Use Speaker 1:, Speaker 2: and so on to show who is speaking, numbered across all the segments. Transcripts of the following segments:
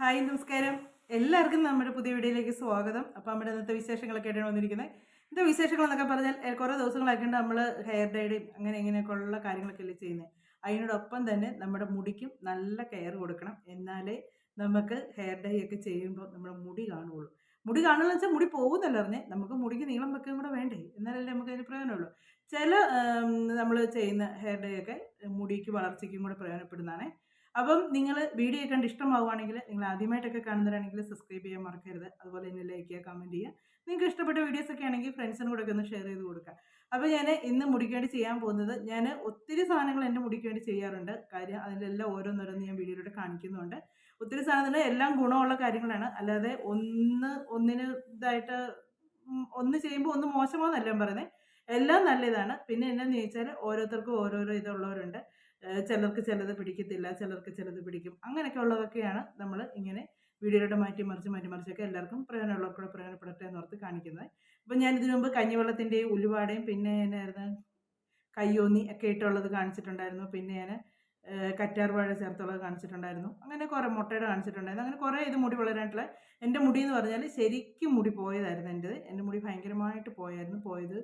Speaker 1: Hi നമസ്കാരം. എല്ലാവർക്കും നമ്മുടെ പുതിയ വീഡിയോയിലേക്ക് സ്വാഗതം. അപ്പോൾ നമ്മുടെ ഇന്നത്തെ വിശേഷങ്ങളൊക്കെ ആയിട്ടാണ് വന്നിരിക്കുന്നത്. ഇന്നത്തെ വിശേഷങ്ങൾ എന്നൊക്കെ പറഞ്ഞാൽ കുറേ ദിവസങ്ങളായിട്ട് നമ്മൾ ഹെയർ ഡൈഡും അങ്ങനെ ഇങ്ങനെയൊക്കെ ഉള്ള കാര്യങ്ങളൊക്കെ അല്ലേ ചെയ്യുന്നത് അതിനോടൊപ്പം തന്നെ നമ്മുടെ മുടിക്കും നല്ല കെയർ കൊടുക്കണം. എന്നാലേ നമുക്ക് ഹെയർ ഡൈ ഒക്കെ ചെയ്യുമ്പോൾ നമ്മുടെ മുടി കാണുകയുള്ളൂ. മുടി കാണുകയെന്ന് വെച്ചാൽ മുടി പോകുന്നല്ല അറിഞ്ഞേ നമുക്ക് മുടിക്ക് നീളം വെക്കുകയും കൂടെ വേണ്ടേ? എന്നാലല്ലേ നമുക്ക് അതിന് പ്രയോജനമുള്ളൂ. ചില നമ്മൾ ചെയ്യുന്ന ഹെയർ ഡൈ ഒക്കെ മുടിക്ക് വളർച്ചയ്ക്കും കൂടെ പ്രയോജനപ്പെടുന്നതാണേ. അപ്പം നിങ്ങൾ വീഡിയോ കണ്ട് ഇഷ്ടമാവുകയാണെങ്കിൽ നിങ്ങൾ ആദ്യമായിട്ടൊക്കെ കാണുന്നവരാണെങ്കിൽ സബ്സ്ക്രൈബ് ചെയ്യാൻ മറക്കരുത്. അതുപോലെ തന്നെ ലൈക്ക് ചെയ്യുക കമന്റ് ചെയ്യുക. നിങ്ങൾക്ക് ഇഷ്ടപ്പെട്ട വീഡിയോസ് ഒക്കെ ആണെങ്കിൽ ഫ്രണ്ട്സിനും കൂടെ ഒക്കെ ഒന്ന് ഷെയർ ചെയ്ത് കൊടുക്കുക. അപ്പോൾ ഞാൻ ഇന്ന് മുടിക്ക് വേണ്ടി ചെയ്യാൻ പോകുന്നത് ഞാൻ ഒത്തിരി സാധനങ്ങൾ എന്റെ മുടിക്ക് വേണ്ടി ചെയ്യാറുണ്ട്. കാര്യം അതിലെല്ലാം ഓരോന്നോരോന്ന് ഞാൻ വീഡിയോയിലൂടെ കാണിക്കുന്നുണ്ട്. ഒത്തിരി സാധനങ്ങൾ എല്ലാം ഗുണമുള്ള കാര്യങ്ങളാണ്. അല്ലാതെ ഒന്ന് ഒന്നിന് ഇതായിട്ട് ഒന്ന് ചെയ്യുമ്പോൾ ഒന്ന് മോശമാണെന്നല്ല പറയുന്നത് എല്ലാം നല്ലതാണ്. പിന്നെ എന്നാന്ന് ചോദിച്ചാൽ ഓരോരുത്തർക്കും ഓരോരോ ഇതുള്ളവരുണ്ട്. ചിലർക്ക് ചിലത് പിടിക്കത്തില്ല ചിലർക്ക് ചിലത് പിടിക്കും. അങ്ങനെയൊക്കെ ഉള്ളതൊക്കെയാണ് നമ്മൾ ഇങ്ങനെ വീഡിയോയിലൂടെ മാറ്റി മറിച്ച് മാറ്റി മറിച്ചൊക്കെ എല്ലാവർക്കും പ്രയോജനമുള്ളവർക്കൂടെ പ്രയോജനപ്പെടട്ടെ എന്നോർത്ത് കാണിക്കുന്നത്. അപ്പം ഞാൻ ഇതിനു മുമ്പ് കഞ്ഞിവെള്ളത്തിന്റെയും ഉലുവാടയും പിന്നെ എന്നായിരുന്നു? കയ്യോന്നി ഒക്കെ ഇട്ടുള്ളത് കാണിച്ചിട്ടുണ്ടായിരുന്നു. പിന്നെ ഞാൻ കറ്റാർ വാഴ ചേർത്തുള്ളത് കാണിച്ചിട്ടുണ്ടായിരുന്നു. അങ്ങനെ കുറേ മുട്ടയുടെ കാണിച്ചിട്ടുണ്ടായിരുന്നു. അങ്ങനെ കുറേ ഇത് മുടി വളരാനായിട്ടുള്ള എന്റെ മുടി എന്ന് പറഞ്ഞാൽ ശരിക്കും മുടി പോയതായിരുന്നു എന്റെത്. എന്റെ മുടി ഭയങ്കരമായിട്ട് പോയായിരുന്നു. പോയത്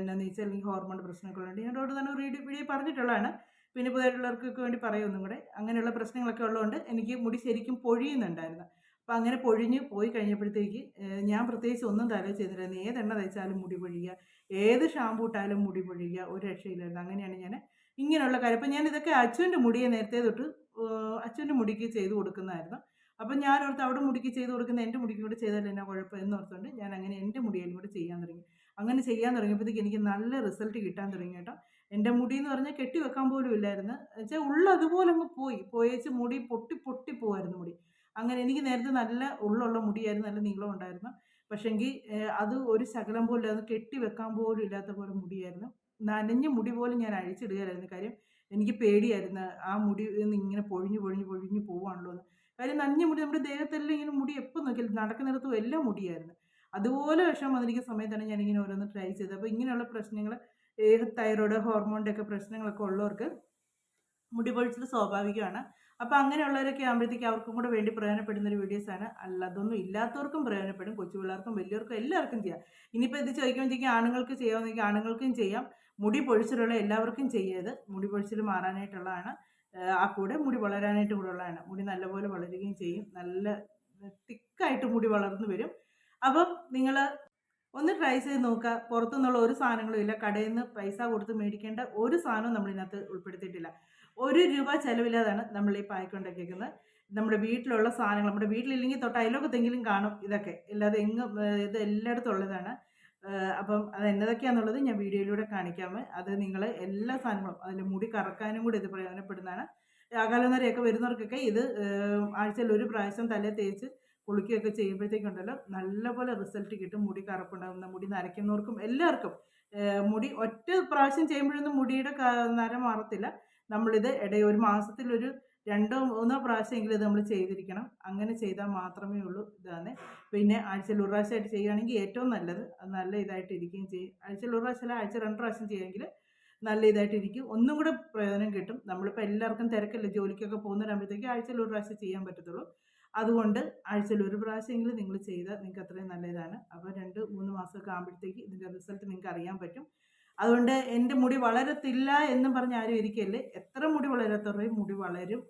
Speaker 1: എന്നാന്ന് വെച്ചാൽ എനിക്ക് ഹോർമോൺ പ്രശ്നങ്ങളുണ്ട് ഞാൻ അവിടെ തന്നെ വീഡിയോ പറഞ്ഞിട്ടുള്ളതാണ്. പിന്നെ പുതിയതായിട്ടുള്ളവർക്കൊക്കെ വേണ്ടി പറയും ഒന്നും കൂടെ? അങ്ങനെയുള്ള പ്രശ്നങ്ങളൊക്കെ ഉള്ളതുകൊണ്ട് എനിക്ക് മുടി ശരിക്കും പൊഴിയുന്നുണ്ടായിരുന്നു. അപ്പം അങ്ങനെ പൊഴിഞ്ഞ് പോയി കഴിഞ്ഞപ്പോഴത്തേക്ക് ഞാൻ പ്രത്യേകിച്ച് ഒന്നും തലേ ചെയ്തിട്ടില്ല ഏതെണ്ണ തയ്ച്ചാലും മുടി പൊഴിയുക ഏത് ഷാമ്പൂ ഇട്ടാലും മുടി പൊഴിയുക ഒരു രക്ഷയില്ലായിരുന്നു. അങ്ങനെയാണ് ഞാൻ ഇങ്ങനെയുള്ള കാര്യം. അപ്പം ഞാൻ ഇതൊക്കെ അച്ഛന്റെ മുടിയെ നേരത്തെ തൊട്ട് അച്ഛന്റെ മുടിക്ക് ചെയ്തു കൊടുക്കുന്നതായിരുന്നു. അപ്പം ഞാൻ ഓർത്ത് അവിടെ മുടിക്ക് ചെയ്ത് കൊടുക്കുന്ന എന്റെ മുടിക്ക് കൂടെ ചെയ്താൽ എന്നാ കുഴപ്പം എന്ന് ഓർത്തുകൊണ്ട് ഞാൻ അങ്ങനെ എന്റെ മുടിയിലും കൂടെ ചെയ്യാൻ തുടങ്ങി. അങ്ങനെ ചെയ്യാൻ തുടങ്ങിയപ്പോഴത്തേക്ക് എനിക്ക് നല്ല റിസൾട്ട് കിട്ടാൻ തുടങ്ങി കേട്ടോ. എന്റെ മുടി എന്ന് പറഞ്ഞാൽ കെട്ടി വെക്കാൻ പോലും ഇല്ലായിരുന്നു. വെച്ചാൽ ഉള്ള അതുപോലെ അങ്ങ് പോയി. പോയേച്ച് മുടി പൊട്ടി പൊട്ടി പോകായിരുന്നു മുടി. അങ്ങനെ എനിക്ക് നേരത്തെ നല്ല ഉള്ളുള്ള മുടിയായിരുന്നു നല്ല നീളം ഉണ്ടായിരുന്നു. പക്ഷെങ്കിൽ അത് ഒരു ശകലം പോലും ഇല്ലാതെ കെട്ടി വെക്കാൻ പോലും ഇല്ലാത്ത പോലെ മുടിയായിരുന്നു. നനഞ്ഞ മുടി പോലും ഞാൻ അഴിച്ചിടുകയായിരുന്നു. കാര്യം എനിക്ക് പേടിയായിരുന്നു. ആ മുടി ഇങ്ങനെ പൊഴിഞ്ഞ് പൊഴിഞ്ഞ് പൊഴിഞ്ഞ് പോവാണല്ലോ എന്ന്. കാര്യം നനഞ്ഞ മുടി നമ്മുടെ ദേഹത്തെല്ലാം ഇങ്ങനെ മുടി എപ്പോൾ നോക്കിയാലും നടക്കുന്നിടത്തും എല്ലാം മുടിയായിരുന്നു. അതുപോലെ വിഷം വന്നിരിക്കുന്ന സമയത്താണ് ഞാനിങ്ങനെ ഓരോന്ന് ട്രൈ ചെയ്തത്. അപ്പോൾ ഇങ്ങനെയുള്ള പ്രശ്നങ്ങൾ തൈറോയ്ഡ് ഹോർമോണിന്റെ ഒക്കെ പ്രശ്നങ്ങളൊക്കെ ഉള്ളവർക്ക് മുടി പൊഴിച്ചത് സ്വാഭാവികമാണ്. അപ്പോൾ അങ്ങനെയുള്ളവരൊക്കെ ആകുമ്പോഴത്തേക്ക് അവർക്കും കൂടെ വേണ്ടി പ്രയോജനപ്പെടുന്ന ഒരു വീഡിയോസാണ് അല്ല അതൊന്നും ഇല്ലാത്തവർക്കും പ്രയോജനപ്പെടും. കൊച്ചു പിള്ളേർക്കും വലിയവർക്കും എല്ലാവർക്കും ചെയ്യാം. ഇനിയിപ്പോൾ ഇത് ചോദിക്കുമ്പോഴത്തേക്ക് ആണുങ്ങൾക്ക് ചെയ്യാമെന്നെങ്കിൽ ആണുങ്ങൾക്കും ചെയ്യാം. മുടി പൊഴിച്ചിലുള്ള എല്ലാവർക്കും ചെയ്യരുത്. മുടി പൊഴിച്ചിൽ മാറാനായിട്ടുള്ളതാണ്. ആ കൂടെ മുടി വളരാനായിട്ട് കൂടെ ഉള്ളതാണ്. മുടി നല്ലപോലെ വളരുകയും ചെയ്യും. നല്ല തിക്കായിട്ട് മുടി വളർന്നു വരും. അപ്പം നിങ്ങൾ ഒന്ന് ട്രൈ ചെയ്ത് നോക്കുക. പുറത്തുനിന്നുള്ള ഒരു സാധനങ്ങളും ഇല്ല. കടയിൽ നിന്ന് പൈസ കൊടുത്ത് മേടിക്കേണ്ട ഒരു സാധനവും നമ്മളിതിനകത്ത് ഉൾപ്പെടുത്തിയിട്ടില്ല. ഒരു രൂപ ചിലവില്ലാതാണ് നമ്മൾ ഈ പായ്ക്കൊണ്ടാക്കിയേക്കുന്നത് നമ്മുടെ വീട്ടിലുള്ള സാധനങ്ങൾ നമ്മുടെ വീട്ടിലില്ലെങ്കിൽ തൊട്ട് അയലോക്കത്തെങ്കിലും കാണും ഇതൊക്കെ. ഇല്ലാതെ എങ്ങും ഇത് എല്ലായിടത്തും ഉള്ളതാണ്. അപ്പം അത് എന്നതൊക്കെയാണെന്നുള്ളത് ഞാൻ വീഡിയോയിലൂടെ കാണിക്കാം. അത് നിങ്ങൾ എല്ലാ സാധനങ്ങളും അതിൽ മുടി കറക്കാനും കൂടി ഇത് പ്രയോജനപ്പെടുന്നതാണ്. അകാലനരയൊക്കെ വരുന്നവർക്കൊക്കെ ഇത് ആഴ്ചയിൽ ഒരു പ്രാവശ്യം തലേ തേച്ച് കുളിക്കുകയൊക്കെ ചെയ്യുമ്പോഴത്തേക്കുണ്ടല്ലോ നല്ലപോലെ റിസൾട്ട് കിട്ടും. മുടി കറുപ്പുണ്ടാകുന്ന മുടി നരയ്ക്കുന്നവർക്കും എല്ലാവർക്കും. മുടി ഒറ്റ പ്രാവശ്യം ചെയ്യുമ്പോഴൊന്നും മുടിയുടെ നര മാറത്തില്ല. നമ്മളിത് ഇടയിൽ ഒരു മാസത്തിലൊരു രണ്ടോ മൂന്നോ പ്രാവശ്യമെങ്കിലും ഇത് നമ്മൾ ചെയ്തിരിക്കണം. അങ്ങനെ ചെയ്താൽ മാത്രമേ ഉള്ളൂ ഇതാണ്. പിന്നെ ആഴ്ചയിൽ ഒരു പ്രാവശ്യമായിട്ട് ചെയ്യുകയാണെങ്കിൽ ഏറ്റവും നല്ലത്. അത് നല്ല ഇതായിട്ട് ഇരിക്കുകയും ചെയ്യും. ആഴ്ചയിൽ ഒരു പ്രാവശ്യം ആഴ്ച രണ്ട് പ്രാവശ്യം ചെയ്യുമെങ്കിൽ നല്ല ഇതായിട്ട് ഇരിക്കും. ഒന്നും കൂടെ പ്രയോജനം കിട്ടും. നമ്മളിപ്പോൾ എല്ലാവർക്കും തിരക്കല്ലേ ജോലിക്കൊക്കെ പോകുന്നവരാകുമ്പോഴത്തേക്ക് ആഴ്ചയിൽ ഒരു പ്രാവശ്യം ചെയ്യാൻ പറ്റത്തുള്ളൂ. അതുകൊണ്ട് ആഴ്ചയിൽ ഒരു പ്രാവശ്യമെങ്കിലും നിങ്ങൾ ചെയ്താൽ നിങ്ങൾക്ക് അത്രയും നല്ലതാണ്. അപ്പോൾ രണ്ട് മൂന്ന് മാസമൊക്കെ ആകുമ്പോഴത്തേക്ക് ഇതിന്റെ റിസൾട്ട് നിങ്ങൾക്ക് അറിയാൻ പറ്റും. അതുകൊണ്ട് എന്റെ മുടി വളരത്തില്ല എന്ന് പറഞ്ഞ് ആരും ഇരിക്കല്ലേ? എത്ര മുടി വളരാത്തവരുടെയും മുടി വളരും.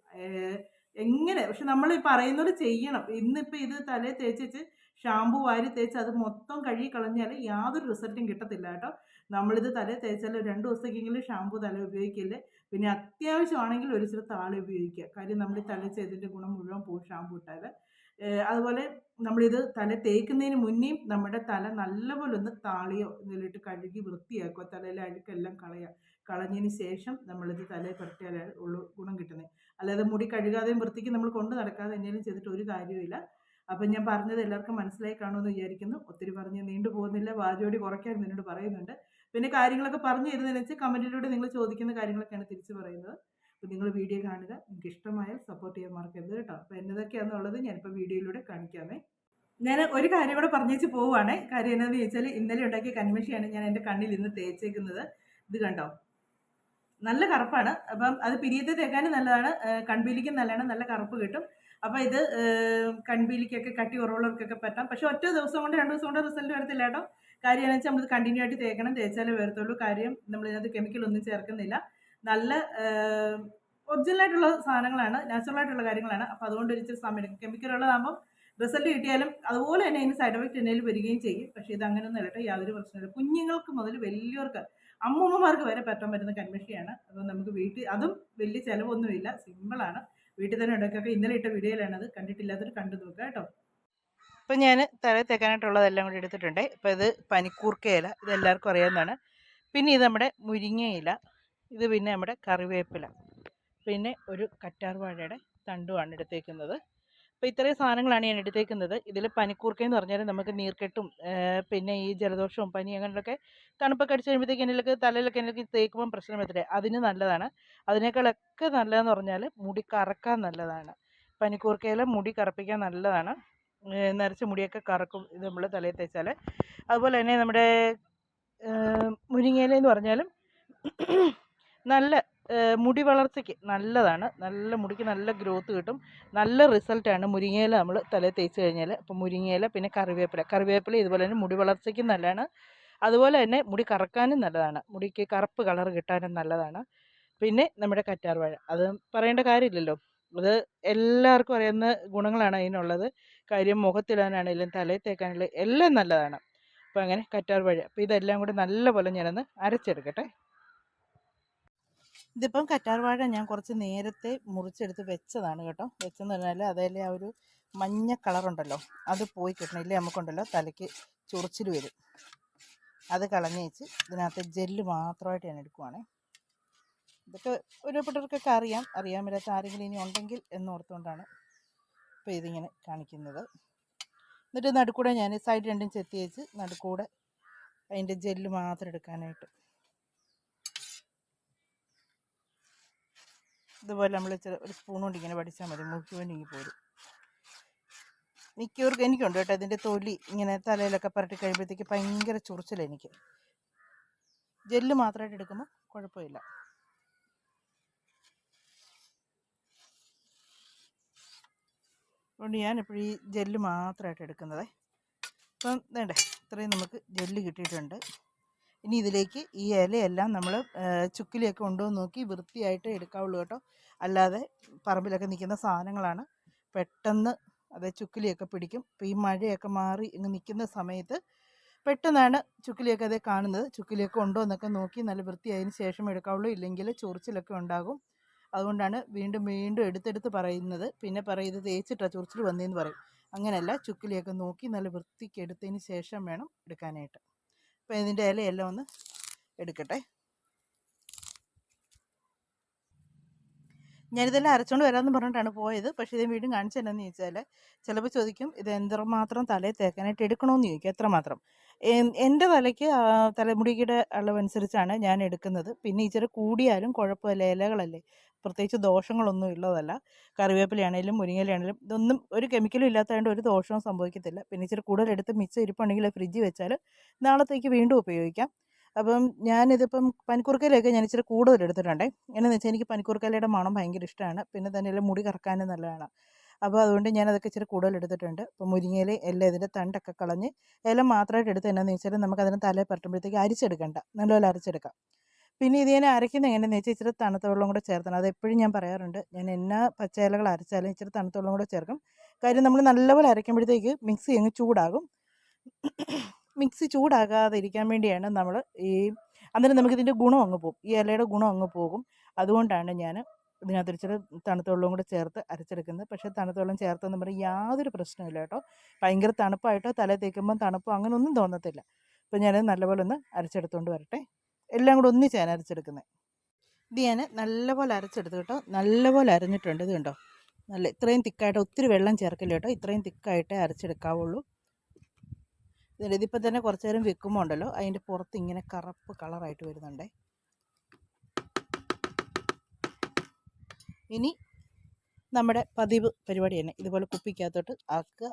Speaker 1: എങ്ങനെ? പക്ഷെ നമ്മൾ പറയുന്നത് ചെയ്യണം. ഇന്നിപ്പോൾ ഇത് തലേ തേച്ചിട്ട് ഷാമ്പു വാരി തേച്ച് അത് മൊത്തം കഴുകി കളഞ്ഞാൽ യാതൊരു റിസൾട്ടും കിട്ടത്തില്ല കേട്ടോ. നമ്മളിത് തല തേച്ചാൽ രണ്ട് ദിവസത്തേക്കെങ്കിലും ഷാമ്പു തല ഉപയോഗിക്കില്ലേ? പിന്നെ അത്യാവശ്യമാണെങ്കിൽ ഒരു ചില താളി ഉപയോഗിക്കുക. കാര്യം നമ്മൾ ഈ തല ചെയ്തതിന്റെ ഗുണം മുഴുവൻ പോകും ഷാമ്പു ഇട്ടാൽ അതുപോലെ നമ്മളിത് തല തേക്കുന്നതിന് മുന്നേയും നമ്മുടെ തല നല്ലപോലെ ഒന്ന് താളിയോ ഇതിലിട്ട് കഴുകി വൃത്തിയാക്കുക. തലയിലെ അഴുക്കെല്ലാം കളയുക കളഞ്ഞതിന് ശേഷം നമ്മളിത് തലയിൽ പുരട്ടിയാലേ ഉള്ളൂ ഗുണം കിട്ടുന്നത് അല്ലാതെ മുടി കഴുകാതെയും വൃത്തിക്ക് നമ്മൾ കൊണ്ട് നടക്കാതെ എന്തെങ്കിലും ചെയ്തിട്ട് ഒരു കാര്യമില്ല അപ്പം ഞാൻ പറഞ്ഞത് എല്ലാവർക്കും മനസ്സിലായി കാണുമെന്ന് വിചാരിക്കുന്നു. ഒത്തിരി പറഞ്ഞ് നീണ്ടു പോകുന്നില്ല. വാചോടി കുറയ്ക്കാൻ നിന്നോട് പറയുന്നുണ്ട്. പിന്നെ കാര്യങ്ങളൊക്കെ പറഞ്ഞു തരുന്നതിന് വെച്ച് കമന്റിലൂടെ നിങ്ങൾ ചോദിക്കുന്ന കാര്യങ്ങളൊക്കെയാണ് തിരിച്ചു പറയുന്നത്. അപ്പോൾ നിങ്ങൾ വീഡിയോ കാണുക. നിങ്ങൾക്ക് ഇഷ്ടമായാൽ സപ്പോർട്ട് ചെയ്യാൻ മറക്കരുത് കേട്ടോ. അപ്പോൾ എന്നതൊക്കെയാണെന്നുള്ളത് ഞാനിപ്പോൾ വീഡിയോയിലൂടെ കാണിക്കാമേ. ഞാൻ ഒരു കാര്യം കൂടെ പറഞ്ഞേച്ച് പോവുകയാണ് കാര്യം എന്താണെന്ന് ചോദിച്ചാൽ ഇന്നലെ ഉണ്ടാക്കിയ കൺമിഷയാണ് ഞാൻ എന്റെ കണ്ണിൽ ഇന്ന് തേച്ചേക്കുന്നത്. ഇത് കണ്ടോ? നല്ല കറുപ്പാണ്. അപ്പം അത് പിരിയത്തെ തേക്കാനും നല്ലതാണ്. കൺപീലിക്കും നല്ലതാണ്. നല്ല കറുപ്പ് കിട്ടും. അപ്പോൾ ഇത് കൺപീലിക്കൊക്കെ കട്ടി കുറവുള്ളവർക്കൊക്കെ പറ്റാം. പക്ഷെ ഒറ്റ ദിവസം കൊണ്ട് രണ്ട് ദിവസം കൊണ്ട് റിസൾട്ട് വരത്തില്ല കേട്ടോ. കാര്യം എന്ന് വെച്ചാൽ നമ്മൾ കണ്ടിന്യൂ ആയിട്ട് തേക്കണം. തേച്ചാലേ വരത്തുള്ളൂ. കാര്യം നമ്മൾ ഇതിനകത്ത് കെമിക്കൽ ഒന്നും ചേർക്കുന്നില്ല. നല്ല ഒറിജിനൽ ആയിട്ടുള്ള സാധനങ്ങളാണ്. നാച്ചുറൽ ആയിട്ടുള്ള കാര്യങ്ങളാണ്. അപ്പോൾ അതുകൊണ്ട് ഒരിച്ചിരി സമയം എടുക്കും. കെമിക്കൽ ഉള്ളതാകുമ്പോൾ റിസൾട്ട് കിട്ടിയാലും അതുപോലെ തന്നെ അതിന് സൈഡ് എഫക്റ്റ് എന്തെങ്കിലും വരികയും ചെയ്യും. പക്ഷേ ഇത് അങ്ങനെയൊന്നും അല്ലട്ടെ യാതൊരു പ്രശ്നമില്ല കുഞ്ഞുങ്ങൾക്ക് മുതൽ വലിയവർക്ക് അമ്മൂമ്മമാർക്ക് വരെ പറ്റാൻ പറ്റുന്ന കൺമിഷിയാണ് അപ്പോൾ നമുക്ക് വീട്ടിൽ അതും വലിയ ചിലവൊന്നുമില്ല. സിമ്പിളാണ് വീട്ടിൽ തന്നെ ഉണ്ടാക്കുക ഇന്നലെ ഇട്ട വീഡിയോയിലാണ് അത് കണ്ടിട്ടില്ലാത്തവർ കണ്ടു നോക്കുക കേട്ടോ. ഇപ്പം ഞാൻ തലയിൽ തേക്കാനായിട്ടുള്ളതെല്ലാം കൂടി എടുത്തിട്ടുണ്ട്. ഇപ്പം ഇത് പനിക്കൂർക്കയില ഇത് എല്ലാവർക്കും അറിയാവുന്നതാണ്. പിന്നെ ഇത് നമ്മുടെ മുരിങ്ങയില ഇത് പിന്നെ നമ്മുടെ കറിവേപ്പില. പിന്നെ ഒരു കറ്റാർവാഴയുടെ തണ്ടുമാണ് എടുത്തേക്കുന്നത്. അപ്പോൾ ഇത്രയും സാധനങ്ങളാണ് ഞാൻ എടുത്തേക്കുന്നത്. ഇതിൽ പനിക്കൂർക്ക എന്ന് പറഞ്ഞാൽ നമുക്ക് നീർക്കെട്ടും പിന്നെ ഈ ജലദോഷവും പനി അങ്ങനെയൊക്കെ തണുപ്പൊക്കെ അടിച്ച് കഴിയുമ്പോഴത്തേക്ക് എന്നിലേക്ക് തലയിലൊക്കെ എന്നിലേക്ക് തേക്കുമ്പോൾ പ്രശ്നം വരത്തില്ല? അതിന് നല്ലതാണ്. അതിനേക്കാളൊക്കെ നല്ലതെന്ന് പറഞ്ഞാൽ മുടി കറക്കാൻ നല്ലതാണ്. പനിക്കൂർക്കയിൽ മുടി കറപ്പിക്കാൻ നല്ലതാണ്. നരച്ച മുടിയൊക്കെ കറക്കും ഇത് നമ്മൾ തലയിൽ തേച്ചാൽ. അതുപോലെ തന്നെ നമ്മുടെ മുരിങ്ങയില എന്ന് പറഞ്ഞാലും നല്ല മുടി വളർച്ചയ്ക്ക് നല്ലതാണ്. നല്ല മുടിക്ക് നല്ല ഗ്രോത്ത് കിട്ടും. നല്ല റിസൾട്ടാണ് മുരിങ്ങയില നമ്മൾ തലയിൽ തേച്ച് കഴിഞ്ഞാൽ അപ്പോൾ മുരിങ്ങയില പിന്നെ കറിവേപ്പില. കറിവേപ്പില ഇതുപോലെ തന്നെ മുടി വളർച്ചയ്ക്കും നല്ലതാണ്. അതുപോലെ തന്നെ മുടി കറക്കാനും നല്ലതാണ്. മുടിക്ക് കറുപ്പ് കളർ കിട്ടാനും നല്ലതാണ്. പിന്നെ നമ്മുടെ കറ്റാർവാഴ. അത് പറയേണ്ട കാര്യമില്ലല്ലോ. അത് എല്ലാവർക്കും അറിയുന്ന ഗുണങ്ങളാണ് അതിനുള്ളത്. കാര്യം മുഖത്തിടാനാണെങ്കിലും തലയിൽ തേക്കാനാണെങ്കിലും എല്ലാം നല്ലതാണ്. അപ്പോൾ അങ്ങനെ കറ്റാർവാഴ. അപ്പോൾ ഇതെല്ലാം കൂടി നല്ലപോലെ ഞാനൊന്ന് അരച്ചെടുക്കട്ടെ. ഇതിപ്പം കറ്റാർവാഴ ഞാൻ കുറച്ച് നേരത്തെ മുറിച്ചെടുത്ത് വെച്ചതാണ് കേട്ടോ. വെച്ചെന്ന് പറഞ്ഞാൽ അതേലെ ആ ഒരു മഞ്ഞ കളറുണ്ടല്ലോ. അത് പോയി കിട്ടണം. ഇല്ലേ നമുക്കുണ്ടല്ലോ തലയ്ക്ക് ചൊറിച്ചിൽ വരും. അത് കളഞ്ഞ് വെച്ച് ഇതിനകത്ത് ജെല്ല് മാത്രമായിട്ട് ഞാൻ എടുക്കുവാണേ. ഇതൊക്കെ ഒരുപ്പെട്ടവർക്കൊക്കെ അറിയാം. അറിയാൻ വരാത്ത ആരെങ്കിലും ഇനി ഉണ്ടെങ്കിൽ എന്നോർത്തുകൊണ്ടാണ് ഇപ്പോൾ ഇതിങ്ങനെ കാണിക്കുന്നത്. എന്നിട്ട് നടുക്കൂടെ ഞാൻ സൈഡ് രണ്ടും ചെത്തി വെച്ച് നടുക്കൂടെ അതിന്റെ ജെല്ല് മാത്രം എടുക്കാനായിട്ട് ഇതുപോലെ നമ്മൾ ചില ഒരു സ്പൂൺ കൊണ്ട് ഇങ്ങനെ പഠിച്ചാൽ മതി. മുഴുവൻ ഇങ്ങി പോരും. മിക്കവർക്കും എനിക്കുണ്ട് കേട്ടോ. ഇതിന്റെ തൊലി ഇങ്ങനെ തലയിലൊക്കെ പുരട്ടി കഴിയുമ്പോഴത്തേക്ക് ഭയങ്കര ചൊറിച്ചിലാണ് എനിക്ക്. ജെല്ല് മാത്രമായിട്ട് എടുക്കുമ്പോൾ കുഴപ്പമില്ല. അതുകൊണ്ട് ഞാൻ എപ്പോഴും ഈ ജെല്ല് മാത്രമായിട്ട് എടുക്കുന്നത്. അപ്പം വേണ്ടേ ഇത്രയും നമുക്ക് ജെല്ല് കിട്ടിയിട്ടുണ്ട്. ഇനി ഇതിലേക്ക് ഈ ഇലയെല്ലാം നമ്മൾ ചുക്കിലേക്ക് കൊണ്ടുവന്ന് നോക്കി വൃത്തിയായിട്ട് എടുക്കാവുള്ളൂ കേട്ടോ. അല്ലാതെ പറമ്പിലൊക്കെ നിൽക്കുന്ന സാധനങ്ങളാണ്. പെട്ടെന്ന് അത് ചുക്കിലിയൊക്കെ പിടിക്കും. ഇപ്പോൾ ഈ മഴയൊക്കെ മാറി ഇങ്ങ് നിൽക്കുന്ന സമയത്ത് പെട്ടെന്നാണ് ചുക്കിലിയൊക്കെ അതേ കാണുന്നത്. ചുക്കിലിയൊക്കെ ഉണ്ടോ എന്നൊക്കെ നോക്കി നല്ല വൃത്തിയായതിന് ശേഷം എടുക്കാവുള്ളൂ. ഇല്ലെങ്കിൽ ചൊറിച്ചിലൊക്കെ ഉണ്ടാകും. അതുകൊണ്ടാണ് വീണ്ടും വീണ്ടും എടുത്തെടുത്ത് പറയുന്നത്. പിന്നെ പറയുന്നത് തേച്ചിട്ടാണ് ചൊറിച്ചിൽ വന്നതെന്ന് പറയും. അങ്ങനെയല്ല ചുക്കിലിയൊക്കെ നോക്കി നല്ല വൃത്തിക്ക് എടുത്തതിന് ശേഷം വേണം എടുക്കാനായിട്ട്. അപ്പോൾ ഇതിന്റെ ഇലയെല്ലാം ഒന്ന് എടുക്കട്ടെ. ഞാനിതെല്ലാം അരച്ചുകൊണ്ട് വരാമെന്ന് പറഞ്ഞിട്ടാണ് പോയത്. പക്ഷേ ഇത് വീണ്ടും കാണിച്ചു തന്നെന്ന് ചോദിച്ചാൽ ചിലപ്പോൾ ചോദിക്കും ഇത് എന്തമാത്രം തലയിൽ തേക്കാനായിട്ട് എടുക്കണമെന്ന് ചോദിക്കും എത്രമാത്രം എൻ- എന്റെ തലയ്ക്ക് തലമുടിയുടെ അളവനുസരിച്ചാണ് ഞാൻ എടുക്കുന്നത്. പിന്നെ ഇച്ചിരി കൂടിയാലും കുഴപ്പമില്ല ഇലകളല്ലേ. പ്രത്യേകിച്ച് ദോഷങ്ങളൊന്നും ഉള്ളതല്ല. കറിവേപ്പിലയാണേലും മുരിങ്ങയിലാണേലും ഇതൊന്നും ഒരു കെമിക്കലും ഇല്ലാത്തതുകൊണ്ട് ഒരു ദോഷവും സംഭവിക്കത്തില്ല. പിന്നെ ഇച്ചിരി കൂടുതൽ എടുത്ത് മിച്ചം ഇരിപ്പുണ്ടെങ്കിൽ ഫ്രിഡ്ജിൽ വെച്ചാൽ നാളത്തേക്ക് വീണ്ടും ഉപയോഗിക്കാം. അപ്പം ഞാനിതിപ്പം പനിക്കൂർക്കയിലൊക്കെ ഞാൻ ഇച്ചിരി കൂടുതൽ എടുത്തിട്ടുണ്ടേ. എന്നു വെച്ചാൽ എനിക്ക് പനിക്കൂർക്കയിലയുടെ മണം ഭയങ്കര ഇഷ്ടമാണ്. പിന്നെ തന്നെ മുടി കറക്കാനും നല്ലതാണ്. അപ്പോൾ അതുകൊണ്ട് ഞാൻ അതൊക്കെ ഇച്ചിരി കൂടുതൽ എടുത്തിട്ടുണ്ട്. അപ്പോൾ മുരിങ്ങയില എല്ലാം ഇതിന്റെ തണ്ടൊക്കെ കളഞ്ഞ് ഇല മാത്രമായിട്ട് എടുത്ത് എന്നാന്ന് വെച്ചാൽ നമുക്ക് അതിനെ തലയിൽ പരട്ടുമ്പോഴത്തേക്ക് അരിച്ചെടുക്കണ്ട. നല്ലപോലെ അരച്ചെടുക്കാം. പിന്നെ ഇത് ഞാൻ അരയ്ക്കുന്നത് എങ്ങനെയാണെന്ന് വെച്ചാൽ ഇച്ചിരി തണുത്ത വെള്ളം കൂടെ ചേർത്തണം. അത് എപ്പോഴും ഞാൻ പറയാറുണ്ട്. ഞാൻ എന്നാ പച്ചയിലകൾ അരച്ചാലും ഇച്ചിരി തണുത്ത വെള്ളം കൂടെ ചേർക്കും. കാര്യം നമ്മൾ നല്ലപോലെ അരയ്ക്കുമ്പോഴത്തേക്ക് മിക്സി അങ്ങ് ചൂടാകും. മിക്സി ചൂടാകാതിരിക്കാൻ വേണ്ടിയാണ് നമ്മൾ ഈ അന്നേരം നമുക്ക് ഇതിന്റെ ഗുണം അങ്ങ് പോകും. ഈ ഇലയുടെ ഗുണം അങ്ങ് പോകും. അതുകൊണ്ടാണ് ഞാൻ ഇതിനകത്ത് ഇച്ചിരി തണുത്ത വെള്ളവും കൂടെ ചേർത്ത് അരച്ചെടുക്കുന്നത്. പക്ഷേ തണുത്ത വെള്ളം ചേർത്തെന്ന് പറഞ്ഞാൽ യാതൊരു പ്രശ്നമില്ല കേട്ടോ. ഭയങ്കര തണുപ്പായിട്ടോ തല തേക്കുമ്പോൾ തണുപ്പോ അങ്ങനെയൊന്നും തോന്നത്തില്ല. അപ്പോൾ ഞാനത് നല്ലപോലെ ഒന്ന് അരച്ചെടുത്തുകൊണ്ട് വരട്ടെ. എല്ലാം കൂടെ ഒന്നിച്ച് ഞാൻ അരച്ചെടുക്കുന്നത് ഇത് ഞാൻ നല്ലപോലെ അരച്ചെടുത്ത് കേട്ടോ. നല്ലപോലെ അരഞ്ഞിട്ടുണ്ട്. ഇത് കണ്ടോ? നല്ല ഇത്രയും തിക്കായിട്ട് ഒത്തിരി വെള്ളം ചേർക്കില്ല കേട്ടോ. ഇത്രയും തിക്കായിട്ടേ അരച്ചെടുക്കാവുള്ളൂ. ഇതിൽ ഇതിപ്പോൾ തന്നെ കുറച്ച് നേരം വെക്കുമ്പോൾ ഉണ്ടല്ലോ. അതിന്റെ പുറത്ത് ഇങ്ങനെ കറുപ്പ് കളറായിട്ട് വരുന്നുണ്ടേ. ഇനി നമ്മുടെ പതിവ് പരിപാടി തന്നെ. ഇതുപോലെ കുപ്പിക്കകത്തോട്ട് ആക്കുക.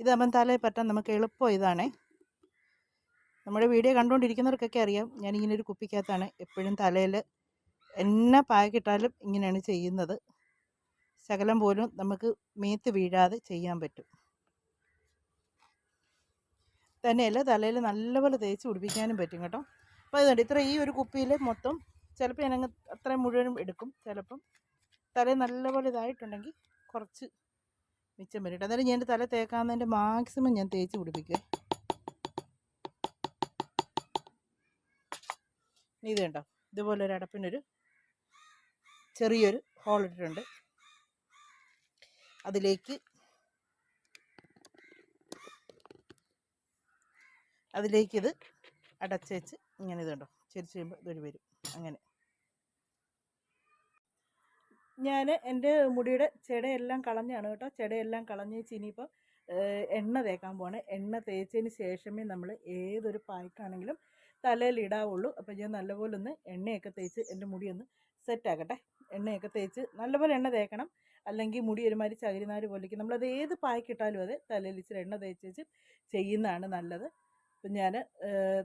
Speaker 1: ഇതാകുമ്പം തലയിൽ പറ്റാൻ നമുക്ക് എളുപ്പം ഇതാണേ. നമ്മുടെ വീഡിയോ കണ്ടുകൊണ്ടിരിക്കുന്നവർക്കൊക്കെ അറിയാം. ഞാൻ ഇങ്ങനെ ഒരു കുപ്പിക്കകത്താണ് എപ്പോഴും തലയിൽ എന്നെ പായക്കിട്ടാലും ഇങ്ങനെയാണ് ചെയ്യുന്നത്. ശകലം പോലും നമുക്ക് മേത്ത് വീഴാതെ ചെയ്യാൻ പറ്റും. തന്നെയല്ല തലയിൽ നല്ലപോലെ തേച്ച് പിടിപ്പിക്കാനും പറ്റും കേട്ടോ. അപ്പോൾ അതുകൊണ്ട് ഇത്ര ഈ ഒരു കുപ്പിയിൽ മൊത്തം ചിലപ്പോൾ ഞാനങ്ങ് അത്രയും മുഴുവനും എടുക്കും. ചിലപ്പം തല നല്ലപോലെ ഇതായിട്ടുണ്ടെങ്കിൽ കുറച്ച് മിച്ചം വരും കേട്ടോ അന്നേരം ഞാൻ എന്റെ തല തേക്കാവുന്നതിന്റെ മാക്സിമം ഞാൻ തേച്ച് പിടിപ്പിക്കുക ഇനി ഇത് കണ്ടോ? ഇതുപോലെ ഒരു അടപ്പിനൊരു ചെറിയൊരു ഹോൾ ഇട്ടിട്ടുണ്ട്. അതിലേക്ക് അതിലേക്കിത് അടച്ച് വെച്ച് ഇങ്ങനെ ഇത് കണ്ടോ? ചെരിച്ച് കഴിയുമ്പോൾ ഇതൊരു വരും. അങ്ങനെ. ഞാൻ എന്റെ മുടിയുടെ ചെടയെല്ലാം കളഞ്ഞാണ് കേട്ടോ. ചെടയെല്ലാം കളഞ്ഞ് ഇനിയിപ്പോൾ എണ്ണ തേക്കാൻ പോകണേ എണ്ണ തേച്ചതിന് ശേഷമേ നമ്മൾ ഏതൊരു പായ്ക്കാണെങ്കിലും തലയിൽ ഇടാവുള്ളൂ. അപ്പോൾ ഞാൻ നല്ലപോലെ ഒന്ന് എണ്ണയൊക്കെ തേച്ച് എന്റെ മുടിയൊന്ന് സെറ്റാക്കട്ടെ എണ്ണയൊക്കെ തേച്ച് നല്ലപോലെ എണ്ണ തേക്കണം. അല്ലെങ്കിൽ മുടി ഒരുമാതിരി ചകിരിനാര് പോലേക്ക് നമ്മളത് ഏത് പായ്ക്കിട്ടാലും അതെ തലയിൽ ഇച്ചിരി എണ്ണ തേച്ച് വെച്ച് ചെയ്യുന്നതാണ് നല്ലത്. അപ്പം ഞാൻ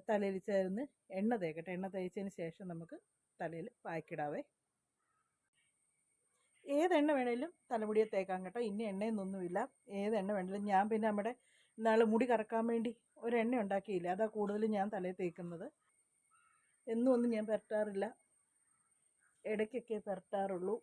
Speaker 1: തലയിൽ ചേർന്ന് എണ്ണ തേക്കട്ടെ. എണ്ണ തേച്ചതിന് ശേഷം നമുക്ക് തലയിൽ പായ്ക്കിടാവേ. ഏതെണ്ണ വേണേലും തലമുടിയെ തേക്കാം കേട്ടോ. ഇന്ന എണ്ണയൊന്നൊന്നുമില്ല ഏത് എണ്ണ വേണേലും ഞാൻ പിന്നെ നമ്മുടെ നാൾ മുടി കറക്കാൻ വേണ്ടി ഒരു എണ്ണ ഉണ്ടാക്കിയില്ല? അതാ കൂടുതലും ഞാൻ തലയിൽ തേക്കുന്നത്. എന്നും ഒന്നും ഞാൻ പുരട്ടാറില്ല. ഇടയ്ക്കൊക്കെ പുരട്ടാറുള്ളൂ.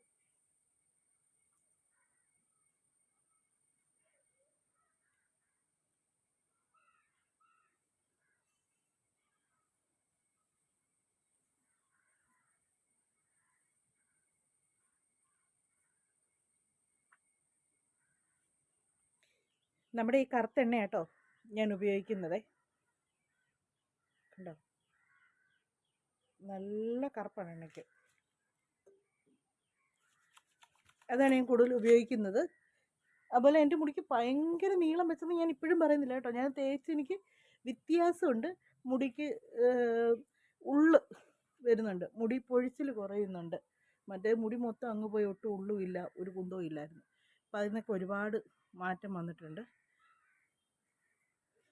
Speaker 1: നമ്മുടെ ഈ കറുത്ത കേട്ടോ ഞാൻ ഉപയോഗിക്കുന്നത്. കണ്ടോ? നല്ല കറുപ്പാണ് എണ്ണയ്ക്ക്. അതാണ് ഞാൻ കൂടുതൽ ഉപയോഗിക്കുന്നത്. അതുപോലെ എന്റെ മുടിക്ക് ഭയങ്കര നീളം വെച്ചെന്ന് ഞാൻ ഇപ്പോഴും പറയുന്നില്ല കേട്ടോ. ഞാൻ തേച്ച് എനിക്ക് വ്യത്യാസമുണ്ട്. മുടിക്ക് ഉള്ള് വരുന്നുണ്ട്. മുടി പൊഴിച്ചിൽ കുറയുന്നുണ്ട്. മറ്റേ മുടി മൊത്തം അങ്ങ് പോയി ഒട്ടും ഉള്ളുമില്ല ഒരു കുന്തവും ഇല്ലായിരുന്നു. അപ്പം അതിനൊക്കെ ഒരുപാട് മാറ്റം വന്നിട്ടുണ്ട്.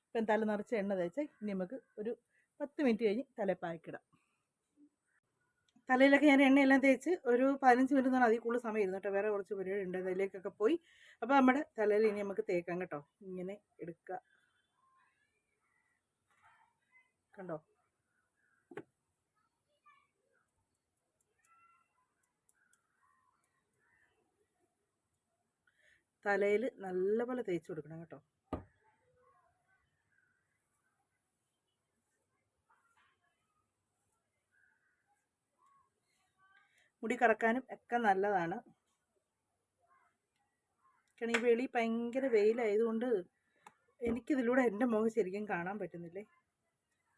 Speaker 1: ഇപ്പം തല നിറച്ച് എണ്ണ തേച്ച് ഇനി നമുക്ക് ഒരു പത്ത് മിനിറ്റ് കഴിഞ്ഞ് തലപ്പാക്കിടാം തലയിലൊക്കെ ഞാൻ എണ്ണയെല്ലാം തേച്ച് ഒരു പതിനഞ്ച് മിനിറ്റ് എന്നാണ് അതിൽ കൂടുതൽ സമയം ഇരുന്നു കേട്ടോ. വേറെ കുറച്ച് പരിപാടി ഉണ്ട്. അതിലേക്കൊക്കെ പോയി. അപ്പോൾ നമ്മുടെ തലയിൽ ഇനി നമുക്ക് തേക്കാം കേട്ടോ. ഇങ്ങനെ എടുക്കുക. കണ്ടോ? തലയിൽ നല്ലപോലെ തേച്ച് കൊടുക്കണം കേട്ടോ. മുടി കറക്കാനും ഒക്കെ നല്ലതാണ്. കാരണം ഈ വെളി ഭയങ്കര വെയിലായതുകൊണ്ട് എനിക്കിതിലൂടെ എന്റെ മുഖം ശരിക്കും കാണാൻ പറ്റുന്നില്ലേ?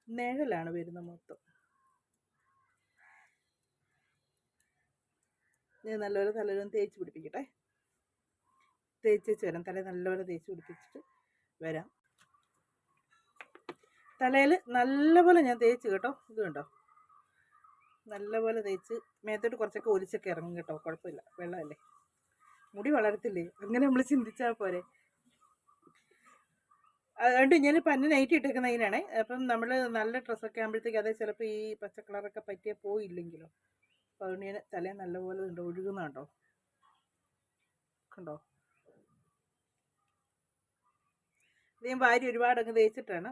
Speaker 1: നിഴലാണ് വരുന്നത് മൊത്തം. ഞാൻ നല്ലപോലെ തലയിലൊന്ന് തേച്ച് പിടിപ്പിക്കട്ടെ. തേച്ച് വെച്ച് വരാം. തല നല്ലപോലെ തേച്ച് പിടിപ്പിച്ചിട്ട് വരാം. തലയിൽ നല്ലപോലെ ഞാൻ തേച്ച് കേട്ടോ. ഇത് കണ്ടോ? നല്ലപോലെ തേച്ച് മേത്തോട്ട് കുറച്ചൊക്കെ ഒലിച്ചൊക്കെ ഇറങ്ങും കേട്ടോ. കുഴപ്പമില്ല. വെള്ളമല്ലേ? മുടി വളരത്തില്ലേ? അങ്ങനെ നമ്മൾ ചിന്തിച്ചാൽ പോരെ. അതുകൊണ്ട് ഞാൻ പന്ന നൈറ്റ് ഇട്ടേക്കുന്നതിനാണ് അപ്പം നമ്മൾ നല്ല ഡ്രസ്സൊക്കെ ആകുമ്പോഴത്തേക്ക് അതേ ചിലപ്പോൾ ഈ പച്ച കളറൊക്കെ പറ്റിയാൽ പോയില്ലെങ്കിലോ? അപ്പോൾ അതുകൊണ്ട് ഞാൻ തലേ നല്ലപോലെ ഉണ്ട് ഒഴുകുന്നുണ്ടോ കണ്ടോ? ഇത് ഞാൻ വാരി ഒരുപാടങ്ങ് തേച്ചിട്ടാണ്.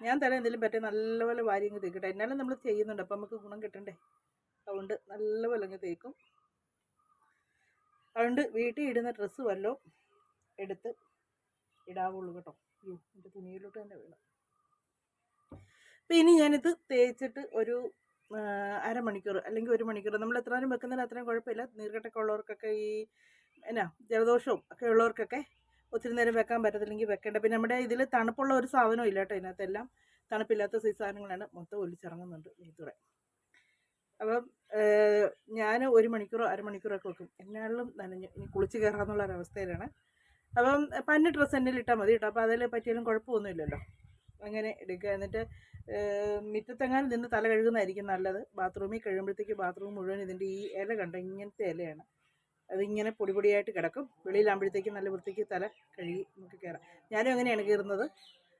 Speaker 1: ഞാൻ തല എന്തെങ്കിലും പറ്റേ നല്ലപോലെ വാരി അങ്ങ് തേക്കട്ടെ. എന്നാലും നമ്മൾ ചെയ്യുന്നുണ്ട്. അപ്പം നമുക്ക് ഗുണം കിട്ടണ്ടേ? അതുകൊണ്ട് നല്ലപോലെ അങ്ങ് തേക്കും. അതുകൊണ്ട് വീട്ടിൽ ഇടുന്ന ഡ്രസ്സ് വല്ലതും എടുത്ത് ഇടാവുള്ളൂ കേട്ടോ. അയ്യോ എന്റെ തുണിയിലോട്ട് തന്നെ വീണം. ഇനി ഞാനിത് തേച്ചിട്ട് ഒരു അരമണിക്കൂർ അല്ലെങ്കിൽ ഒരു മണിക്കൂർ നമ്മൾ എത്ര നേരം വെക്കുന്നതിന് അത്രയും കുഴപ്പമില്ല. നീർക്കെട്ടൊക്കെ ഉള്ളവർക്കൊക്കെ ഈ എന്നാ ജലദോഷവും ഒക്കെ ഉള്ളവർക്കൊക്കെ ഒത്തിരി നേരം വെക്കാൻ പറ്റത്തില്ലെങ്കിൽ വെക്കേണ്ട. പിന്നെ നമ്മുടെ ഇതിൽ തണുപ്പുള്ള ഒരു സാധനവും ഇല്ല കേട്ടോ ഇതിനകത്തെല്ലാം. തണുപ്പില്ലാത്ത സൈസ് സാധനങ്ങളാണ് മൊത്തം ഒലിച്ചിറങ്ങുന്നുണ്ട് ഇതിലൂടെ അപ്പം ഞാൻ ഒരു മണിക്കൂറോ അരമണിക്കൂറൊക്കെ വെക്കും. എന്നാലും നനഞ്ഞ് ഇനി കുളിച്ച് കയറാന്നുള്ള ഒരവസ്ഥയിലാണ് അപ്പം പന്ന ഡ്രസ്സ് എന്റെ ഇട്ടാൽ മതി കേട്ടോ. അപ്പോൾ അതിൽ പറ്റിയാലും കുഴപ്പമൊന്നുമില്ലല്ലോ. അങ്ങനെ എടുക്കുക. എന്നിട്ട് മിറ്റത്തെങ്ങാനും നിന്ന് തല കഴുകുന്നതായിരിക്കും നല്ലത്. ബാത്റൂമിൽ കഴിയുമ്പോഴത്തേക്ക് ബാത്റൂം മുഴുവൻ ഇതിന്റെ ഈ ഇല കണ്ട? ഇങ്ങനത്തെ ഇലയാണ്. അതിങ്ങനെ പൊടി പൊടിയായിട്ട് കിടക്കും. വെളിയിലാകുമ്പോഴത്തേക്ക് നല്ല വൃത്തിക്ക് തല കഴുകി നമുക്ക് കയറാം. ഞാനും അങ്ങനെയാണ് കയറുന്നത്.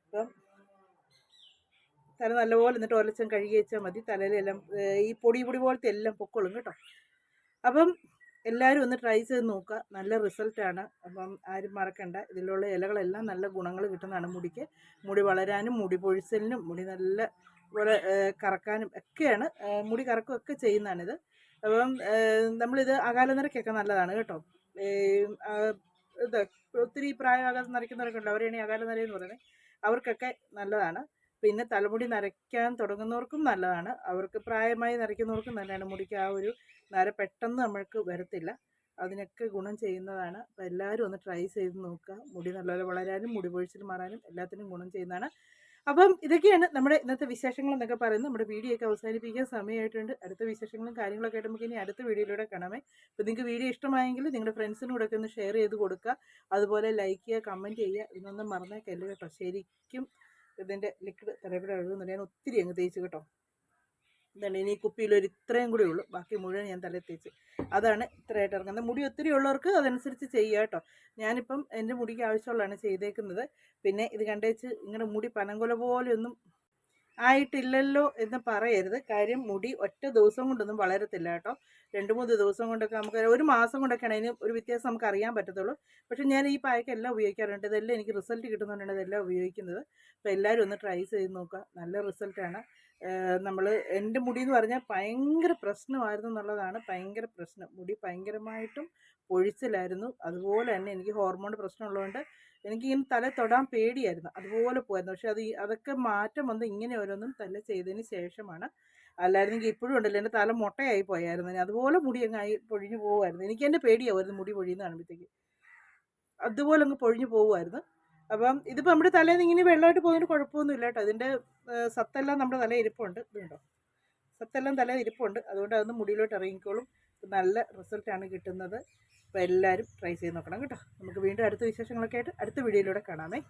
Speaker 1: അപ്പം തല നല്ലപോലെ എന്നിട്ട് ഒലച്ചം കഴുകി വെച്ചാൽ മതി. തലയിലെല്ലാം ഈ പൊടി പൊടി പോലത്തെ എല്ലാം പൊക്കോളും കേട്ടോ. അപ്പം എല്ലാവരും ഒന്ന് ട്രൈ ചെയ്ത് നോക്കുക. നല്ല റിസൾട്ടാണ് അപ്പം ആരും മറക്കണ്ട. ഇതിലുള്ള ഇലകളെല്ലാം നല്ല ഗുണങ്ങൾ കിട്ടുന്നതാണ് മുടിക്ക്. മുടി വളരാനും മുടി പൊഴിച്ചലിനും മുടി നല്ല പോലെ കറക്കാനും ഒക്കെയാണ്. മുടി കറക്കുകയൊക്കെ ചെയ്യുന്നതാണിത്. അപ്പം നമ്മളിത് അകാല നിരക്കൊക്കെ നല്ലതാണ് കേട്ടോ. ഇത് ഒത്തിരി പ്രായമാകാതെ നരയ്ക്കുന്നവരൊക്കെ ഉണ്ട്. അവരെയാണ് അകാല നിര എന്ന് പറയുന്നത്. അവർക്കൊക്കെ നല്ലതാണ്. പിന്നെ തലമുടി നരയ്ക്കാൻ തുടങ്ങുന്നവർക്കും നല്ലതാണ്. അവർക്ക് പ്രായമായി നരയ്ക്കുന്നവർക്കും നല്ലതാണ്. മുടിക്ക് ആ ഒരു നര പെട്ടെന്ന് നമ്മൾക്ക് വരത്തില്ല. അതിനൊക്കെ ഗുണം ചെയ്യുന്നതാണ്. അപ്പോൾ എല്ലാവരും ഒന്ന് ട്രൈ ചെയ്ത് നോക്കുക. മുടി നല്ലപോലെ വളരാനും മുടി പൊഴിച്ചിൽ മാറാനും എല്ലാത്തിനും ഗുണം ചെയ്യുന്നതാണ്. അപ്പം ഇതൊക്കെയാണ് നമ്മുടെ ഇന്നത്തെ വിശേഷങ്ങൾ എന്നൊക്കെ പറയുന്നത്. നമ്മുടെ വീഡിയോ ഒക്കെ അവസാനിപ്പിക്കാൻ സമയമായിട്ടുണ്ട്. അടുത്ത വിശേഷങ്ങളും കാര്യങ്ങളൊക്കെ ആയിട്ട് നമുക്ക് ഇനി അടുത്ത വീഡിയോയിലൂടെ കാണാമേ. അപ്പോൾ നിങ്ങൾക്ക് വീഡിയോ ഇഷ്ടമായെങ്കിൽ നിങ്ങളുടെ ഫ്രണ്ട്സിനും കൂടെ ഒക്കെ ഒന്ന് ഷെയർ ചെയ്ത് കൊടുക്കുക. അതുപോലെ ലൈക്ക് ചെയ്യുക കമന്റ് ചെയ്യുക. ഇതൊന്നും മറന്നേക്കല്ലേ. കേട്ടോ ശരിക്കും ഇതിന്റെ ലിക്വിഡ് തലയുടെ അഴുകുന്നുണ്ട് ഞാൻ ഒത്തിരി അങ്ങ് തേച്ച് കേട്ടോ. ഇതാണ്. ഇനി കുപ്പിയിൽ ഒരു ഇത്രയും കൂടെ ഉള്ളൂ. ബാക്കി മുഴുവൻ ഞാൻ തലയിൽ തേച്ച്. അതാണ് ഇത്രയായിട്ട് ഇറങ്ങുന്നത്. മുടി ഒത്തിരി ഉള്ളവർക്ക് അതനുസരിച്ച് ചെയ്യുക കേട്ടോ. ഞാനിപ്പം എന്റെ മുടിക്ക് ആവശ്യമുള്ളതാണ് ചെയ്തേക്കുന്നത്. പിന്നെ ഇത് കണ്ടേച്ച് ഇങ്ങനെ മുടി പനങ്കൊല പോലെയൊന്നും ആയിട്ടില്ലല്ലോ എന്ന് പറയരുത്. കാര്യം മുടി ഒറ്റ ദിവസം കൊണ്ടൊന്നും വളരത്തില്ല കേട്ടോ. രണ്ട് മൂന്ന് ദിവസം കൊണ്ടൊക്കെ നമുക്ക് ഒരു മാസം കൊണ്ടൊക്കെയാണ് അതിന് ഒരു വ്യത്യാസം നമുക്ക് അറിയാൻ പറ്റത്തുള്ളൂ. പക്ഷേ ഞാൻ ഈ പായ്ക്കെല്ലാം ഉപയോഗിക്കാറുണ്ട്. ഇതെല്ലാം എനിക്ക് റിസൾട്ട് കിട്ടുന്നുണ്ട് ഇതെല്ലാം ഉപയോഗിക്കുന്നത്. അപ്പോൾ എല്ലാവരും ഒന്ന് ട്രൈ ചെയ്ത് നോക്കുക. നല്ല റിസൾട്ടാണ്. നമ്മൾ എന്റെ മുടി എന്ന് പറഞ്ഞാൽ ഭയങ്കര പ്രശ്നമായിരുന്നു എന്നുള്ളതാണ്. ഭയങ്കര പ്രശ്നം. മുടി ഭയങ്കരമായിട്ടും പൊഴിച്ചിലായിരുന്നു അതുപോലെ തന്നെ എനിക്ക് ഹോർമോൺ എനിക്ക് എനിക്കിങ്ങനെ തല തൊടാൻ പേടിയായിരുന്നു. അതുപോലെ പോയിരുന്നു. പക്ഷെ അത് അതൊക്കെ മാറ്റം വന്ന് ഇങ്ങനെ ഓരോന്നും തല ചെയ്തതിന് ശേഷമാണ്. അല്ലായിരുന്നെങ്കിൽ ഇപ്പോഴും ഉണ്ടല്ലോ എന്റെ തല മുട്ടയായി പോയായിരുന്നു. ഞാൻ അതുപോലെ മുടി അങ്ങ് ആയി പൊഴിഞ്ഞു പോകുമായിരുന്നു എനിക്ക് എന്റെ പേടിയാവുമായിരുന്നു മുടി പൊഴിയുന്ന കാണുമ്പോഴത്തേക്ക്. അതുപോലെ അങ്ങ് പൊഴിഞ്ഞു പോകുമായിരുന്നു അപ്പം ഇതിപ്പോൾ നമ്മുടെ തലേന്ന് ഇങ്ങനെ വെള്ളമായിട്ട് പോകുന്നതിന് കുഴപ്പമൊന്നുമില്ല കേട്ടോ ഇതിന്റെ ഏഹ്, സത്തെല്ലാം നമ്മുടെ തല ഇരിപ്പുണ്ട്. ഇതുണ്ടോ? സത്തെല്ലാം തല ഇരിപ്പുണ്ട്. അതുകൊണ്ട് അതൊന്ന് മുടിയിലോട്ട് ഇറങ്ങിക്കോളും. നല്ല റിസൾട്ടാണ് കിട്ടുന്നത്. അപ്പോൾ എല്ലാവരും ട്രൈ ചെയ്ത് നോക്കണം കേട്ടോ. നമുക്ക് വീണ്ടും അടുത്ത വിശേഷങ്ങളൊക്കെ ആയിട്ട് അടുത്ത വീഡിയോയിലൂടെ കാണാമേ.